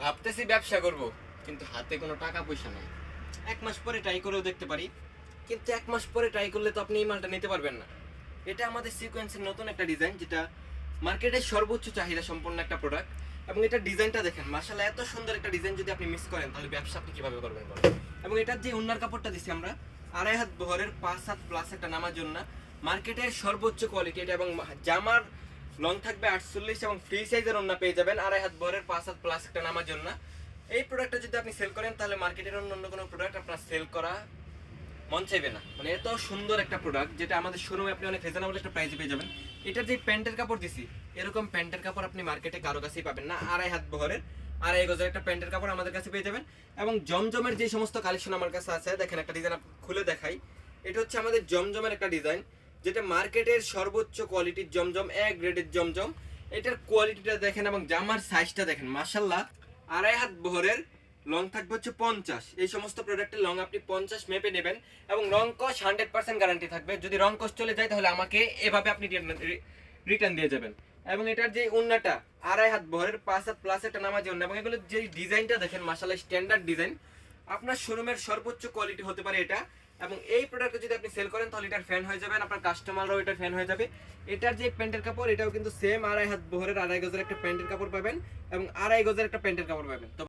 ভাবতেছি ব্যবসা করব, কিন্তু হাতে কোনো টাকা পয়সা নেই। এক মাস পরে ট্রাই করেও দেখতে পারি। কিন্তু এক মাস পরে ট্রাই করলে তো আপনি এই মালটা নিতে পারবেন না। এটা আমাদের সিকোয়েন্সের নতুন একটা ডিজাইন যেটা মার্কেটের সর্বোচ্চ চাহিদা সম্পন্ন একটা প্রোডাক্ট এবং এটা ডিজাইনটা দেখেন মার্শাল এত সুন্দর একটা ডিজাইন যদি আপনি মিস করেন, তাহলে ব্যবসা আপনি কীভাবে করবেন এবং এটার যে উন্নার কাপড়টা দিছি আমরা, আড়াই হাত বহরের পাঁচ হাত প্লাস একটা নামার জন্য মার্কেটের সর্বোচ্চ কোয়ালিটি এটা এবং জামার লং থাকবে আটচল্লিশ এবং ফ্রি সাইজের ওন্না পেয়ে যাবেন। আড়াই হাত বহরের পাঁচ হাত প্লাস একটা নামার জন্য। এই প্রোডাক্টটা যদি আপনি সেল করেন, তাহলে মার্কেটের অন্য অন্য কোনো প্রোডাক্ট আপনার সেল করা মন চাইবে না। মানে এত সুন্দর একটা প্রোডাক্ট যেটা আমাদের শোরুমে আপনি অনেক রিজনেবল একটা প্রাইসে পেয়ে যাবেন। এটার যে প্যান্টের কাপড় দিছি, এরকম প্যান্টের কাপড় আপনি মার্কেটে কারও কাছেই পাবেন না। আড়াই হাত বহরের আড়াই গজের একটা প্যান্টের কাপড় আমাদের কাছে পেয়ে যাবেন। এবং জমজমের যে সমস্ত কালেকশন আমার কাছে আছে, দেখেন একটা ডিজাইন খুলে দেখাই। এটা হচ্ছে আমাদের জমজমের একটা ডিজাইন যেটা মার্কেটের সর্বোচ্চ কোয়ালিটির জমজম এক গ্রেডের জমজম, এটার কোয়ালিটিটা দেখেন এবং জামার সাইজটা দেখেন মাসাল্লাহ আড়াই হাত বহরের লং থাকবে হচ্ছে পঞ্চাশ। এই সমস্ত প্রোডাক্টের লং আপনি পঞ্চাশ মেপে নেবেন এবং রং কস হান্ড্রেড পার্সেন্ট গ্যারান্টি থাকবে। যদি রং কস চলে যায়, তাহলে আমাকে এভাবে আপনি রিটার্ন দিয়ে যাবেন। এবং এটার যে উন্নাটা, আড়াই হাত বহরের, পাঁচ হাত প্লাস একটা নামাজি এবং এগুলো যে ডিজাইনটা দেখেন মাসাল্লাহ স্ট্যান্ডার্ড ডিজাইন আপনার শোরুমের সর্বোচ্চ কোয়ালিটি হতে পারে এটা। এবং এই প্রোডাক্টটা যদি আপনি সেল করেন, তাহলে এটার ফ্যান হয়ে যাবেন, আপনার কাস্টমাররাও এটার ফ্যান হয়ে যাবে। এটার যে প্যান্টের কাপড়, এটাও কিন্তু সেম আড়াই হাত বহরের, আড়াই গজের একটা প্যান্টের কাপড় পাবেন এবং আড়াই গজের একটা প্যান্টের কাপড় পাবেন।